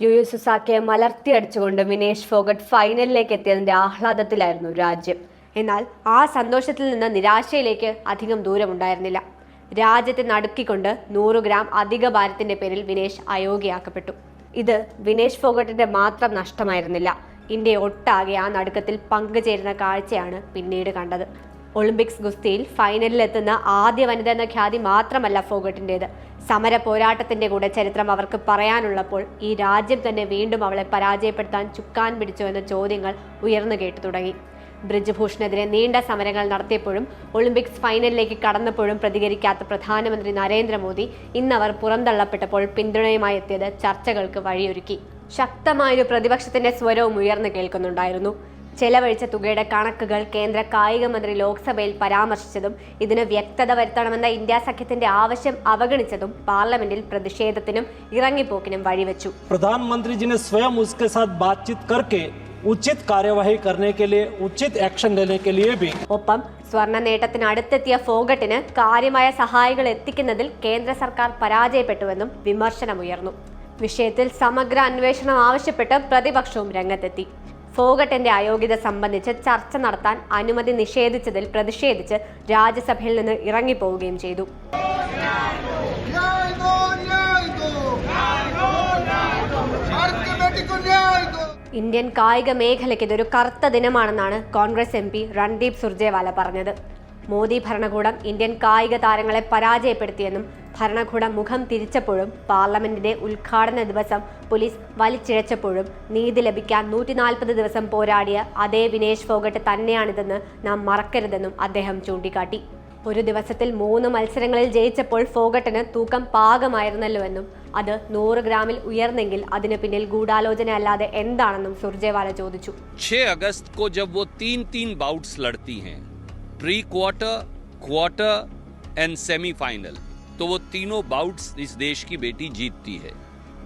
U യു സുസാക്കിയെ മലർത്തിയടിച്ചുകൊണ്ട് വിനേഷ് ഫോഗട്ട് ഫൈനലിലേക്ക് എത്തിയതിന്റെ ആഹ്ലാദത്തിലായിരുന്നു രാജ്യം. എന്നാൽ ആ സന്തോഷത്തിൽ നിന്ന് നിരാശയിലേക്ക് അധികം ദൂരമുണ്ടായിരുന്നില്ല. രാജ്യത്തെ നടുക്കിക്കൊണ്ട് നൂറ് ഗ്രാം അധിക ഭാരത്തിന്റെ പേരിൽ വിനേഷ് അയോഗ്യയാക്കപ്പെട്ടു. ഇത് വിനേഷ് ഫോഗട്ടിന്റെ മാത്രം നഷ്ടമായിരുന്നില്ല. ഇന്ത്യ ഒട്ടാകെ ആ നടുക്കത്തിൽ പങ്കുചേരുന്ന കാഴ്ചയാണ് പിന്നീട് കണ്ടത്. ഒളിമ്പിക്സ് ഗുസ്തിയിൽ ഫൈനലിൽ എത്തുന്ന ആദ്യ വനിത എന്ന ഖ്യാതി മാത്രമല്ല ഫോഗട്ടിന്റെത് സമര പോരാട്ടത്തിന്റെ കൂടെ ചരിത്രം അവർക്ക് പറയാനുള്ളപ്പോൾ ഈ രാജ്യം തന്നെ വീണ്ടും അവളെ പരാജയപ്പെടുത്താൻ ചുക്കാൻ പിടിച്ചോ എന്ന ചോദ്യങ്ങൾ ഉയർന്നു കേട്ടു തുടങ്ങി. ബ്രിജ്ഭൂഷണെതിരെ നീണ്ട സമരങ്ങൾ നടത്തിയപ്പോഴും ഒളിമ്പിക്സ് ഫൈനലിലേക്ക് കടന്നപ്പോഴും പ്രതികരിക്കാത്ത പ്രധാനമന്ത്രി നരേന്ദ്രമോദി ഇന്നവർ പുറന്തള്ളപ്പെട്ടപ്പോൾ പിന്തുണയുമായി എത്തിയത് ചർച്ചകൾക്ക് വഴിയൊരുക്കി. ശക്തമായൊരു പ്രതിപക്ഷത്തിന്റെ സ്വരവും ഉയർന്നു കേൾക്കുന്നുണ്ടായിരുന്നു. ചെലവഴിച്ച തുകയുടെ കണക്കുകൾ കേന്ദ്ര കായിക മന്ത്രി ലോക്സഭയിൽ പരാമർശിച്ചതും ഇതിന് വ്യക്തത വരുത്തണമെന്ന ഇന്ത്യ സഖ്യത്തിന്റെ ആവശ്യം അവഗണിച്ചതും പാർലമെന്റിൽ പ്രതിഷേധത്തിനും ഇറങ്ങിപ്പോക്കിനും വഴിവെച്ചു. പ്രധാനമന്ത്രിജിനെ സ്വയം ഉചിത് ഉചിത് ആക്ഷൻ ലേനേക്കലേ ബി ഒപ്പം സ്വർണ നേട്ടത്തിനടുത്തെത്തിയ ഫോഗട്ടിന് കാര്യമായ സഹായികൾ എത്തിക്കുന്നതിൽ കേന്ദ്ര സർക്കാർ പരാജയപ്പെട്ടുവെന്നും വിമർശനമുയർന്നു. വിഷയത്തിൽ സമഗ്ര അന്വേഷണം ആവശ്യപ്പെട്ട് പ്രതിപക്ഷവും രംഗത്തെത്തി. ഫോഗട്ടിന്റെ അയോഗ്യത സംബന്ധിച്ച് ചർച്ച നടത്താൻ അനുമതി നിഷേധിച്ചതിൽ പ്രതിഷേധിച്ച് രാജ്യസഭയിൽ നിന്ന് ഇറങ്ങിപ്പോവുകയും ചെയ്തു. ഇന്ത്യൻ കായിക മേഖലയ്ക്ക് ഇതൊരു കറുത്ത ദിനമാണെന്നാണ് കോൺഗ്രസ് എം പി രൺദീപ് സുർജേവാല പറഞ്ഞത്. മോദി ഭരണകൂടം ഇന്ത്യൻ കായിക താരങ്ങളെ പരാജയപ്പെടുത്തിയെന്നും ഭരണകൂടം മുഖം തിരിച്ചപ്പോഴും പാർലമെന്റിന്റെ ഉദ്ഘാടന ദിവസം പോലീസ് വലിച്ചിഴച്ചപ്പോഴും നീതി ലഭിക്കാൻ നൂറ്റിനാൽപ്പത് ദിവസം പോരാടിയ അതേ വിനേഷ് ഫോഗട്ട് തന്നെയാണിതെന്ന് നാം മറക്കരുതെന്നും അദ്ദേഹം ചൂണ്ടിക്കാട്ടി. ഒരു ദിവസത്തിൽ മൂന്ന് മത്സരങ്ങളിൽ ജയിച്ചപ്പോൾ ഫോഗട്ടിന് തൂക്കം പാകമായിരുന്നല്ലോവെന്നും അത് നൂറ് ഗ്രാമിൽ ഉയർന്നെങ്കിൽ അതിന് പിന്നിൽ ഗൂഢാലോചന അല്ലാതെ എന്താണെന്നും സുർജേവാല ചോദിച്ചു. 6 pre quarter quarter and semifinal तो वो तीनों बाउट्स इस देश की बेटी जीतती है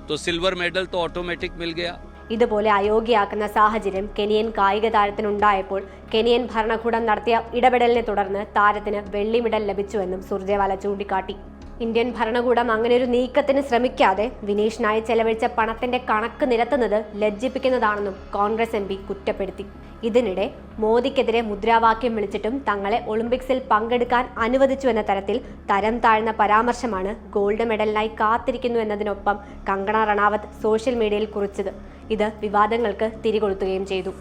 तो सिल्वर मेडल तो ऑटोमेटिक मिल गया ഇതുപോലെ അയോഗ്യയാക്കുന്ന സാഹചര്യം കെനിയൻ കായിക താരത്തിനുണ്ടായപ്പോൾ കെനിയൻ ഭരണകൂടം നടത്തിയ ഇടപെടലിനെ തുടർന്ന് താരത്തിന് വെള്ളി മെഡൽ ലഭിച്ചുവെന്നും സുർജേവാല ചൂണ്ടിക്കാട്ടി ഇന്ത്യൻ ഭരണകൂടം അങ്ങനെ ഒരു നീക്കത്തിന് ശ്രമിക്കാതെ വിനീഷിനായി ചെലവഴിച്ച പണത്തിന്റെ കണക്ക് നിരത്തുന്നത് ലജ്ജിപ്പിക്കുന്നതാണെന്നും കോൺഗ്രസ് എം കുറ്റപ്പെടുത്തി. ഇതിനിടെ മോദിക്കെതിരെ മുദ്രാവാക്യം വിളിച്ചിട്ടും തങ്ങളെ ഒളിമ്പിക്സിൽ പങ്കെടുക്കാൻ അനുവദിച്ചു എന്ന തരത്തിൽ തരം താഴ്ന്ന പരാമർശമാണ് ഗോൾഡ് മെഡലിനായി കാത്തിരിക്കുന്നു എന്നതിനൊപ്പം കങ്കണ റണാവത്ത് സോഷ്യൽ മീഡിയയിൽ കുറിച്ചത്. ഇത് വിവാദങ്ങൾക്ക് തിരികൊളുത്തുകയും ചെയ്തു.